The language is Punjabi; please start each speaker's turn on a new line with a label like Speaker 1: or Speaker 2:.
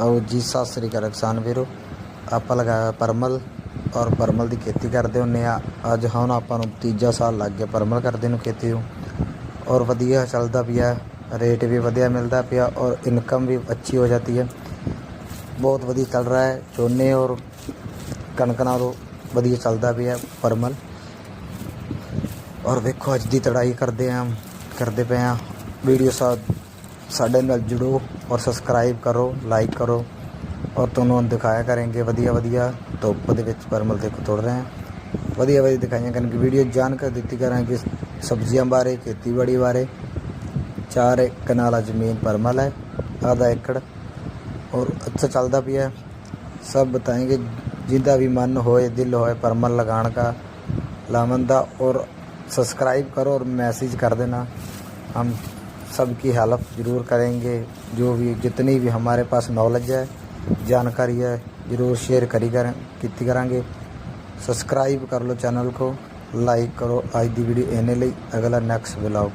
Speaker 1: ਆਓ ਜੀ, ਸਤਿ ਸ੍ਰੀ ਅਕਾਲ ਕਿਸਾਨ ਵੀਰੋ। ਆਪਾਂ ਲਗਾਇਆ ਪਰਮਲ ਔਰ ਪਰਮਲ ਦੀ ਖੇਤੀ ਕਰਦੇ ਹੁੰਨੇ ਆ। ਅੱਜ ਹੁਣ ਆਪਾਂ ਨੂੰ ਤੀਜਾ ਸਾਲ ਲੱਗ ਗਿਆ ਪਰਮਲ ਕਰਦੇ ਨੂੰ ਖੇਤੀ ਨੂੰ। ਔਰ ਵਧੀਆ ਚੱਲਦਾ ਪਿਆ, ਰੇਟ ਵੀ ਵਧੀਆ ਮਿਲਦਾ ਪਿਆ ਔਰ ਇਨਕਮ ਵੀ ਅੱਛੀ ਹੋ ਜਾਂਦੀ ਹੈ ਬਹੁਤ ਵਧੀਆ ਚੱਲ ਰਿਹਾ ਹੈ, ਝੋਨੇ ਔਰ ਕਣਕ ਨਾਲੋਂ ਵਧੀਆ ਚੱਲਦਾ ਪਿਆ ਪਰਮਲ। ਔਰ ਵੇਖੋ ਅੱਜ ਦੀ ਤੜਾਈ ਕਰਦੇ ਆਂ, ਕਰਦੇ ਪਏ ਆਂ। ਵੀਡੀਓ ਸਾ ਸਾਡੇ ਨਾਲ ਜੁੜੋ ਔਰ ਸਬਸਕ੍ਰਾਈਬ ਕਰੋ ਲਾਈਕ ਕਰੋ ਔਰ ਤੁਹਾਨੂੰ ਹਮ ਦਿਖਾਇਆ ਕਰਾਂਗੇ ਵਧੀਆ ਵਧੀਆ ਧੁੱਪ ਦੇ ਵਿੱਚ ਪਰਮਲ ਦੇਖੋ ਤੋੜ ਰਹੇ ਵਧੀਆ ਵਧੀਆ ਦਿਖਾਈਆਂ ਕਰਨਗੇ। ਵੀਡੀਓ ਜਾਣਕਾਰੀ ਦਿੱਤੀ ਕਰਾਂਗੇ ਸਬਜ਼ੀਆਂ ਬਾਰੇ, ਖੇਤੀਬਾੜੀ ਬਾਰੇ। ਚਾਰ ਕਨਾਲਾ ਜ਼ਮੀਨ ਪਰਮਲ ਹੈ ਆਧਾ ਏਕੜ। ਔਰ ਅੱਛਾ ਚੱਲਦਾ ਪਿਆ ਸਭ ਬਤਾਏਂਗੇ ਜਿੰਦਾ ਵੀ ਮਨ ਹੋਏ, ਦਿਲ ਹੋਏ ਪਰਮਲ ਲਗਾਣ ਦਾ ਲਾਮਨ ਦਾ ਔਰ ਸਬਸਕ੍ਰਾਈਬ ਕਰੋ ਔਰ ਮੈਸੇਜ ਕਰ ਦੇਣਾ। हम सबकी हेल्प ज़रूर करेंगे जो भी जितनी भी हमारे पास नॉलेज है जानकारी है ज़रूर शेयर करी करें ਕੀਤੀ ਕਰਾਂਗੇ ਸਬਸਕ੍ਰਾਈਬ ਕਰ ਲਓ ਚੈਨਲ ਕੋ ਲਾਈਕ ਕਰੋ ਅੱਜ ਦੀ ਵੀਡੀਓ ਇਹਨੇ ਲਈ ਅਗਲਾ ਨੈਕਸਟ ਵਲੌਗ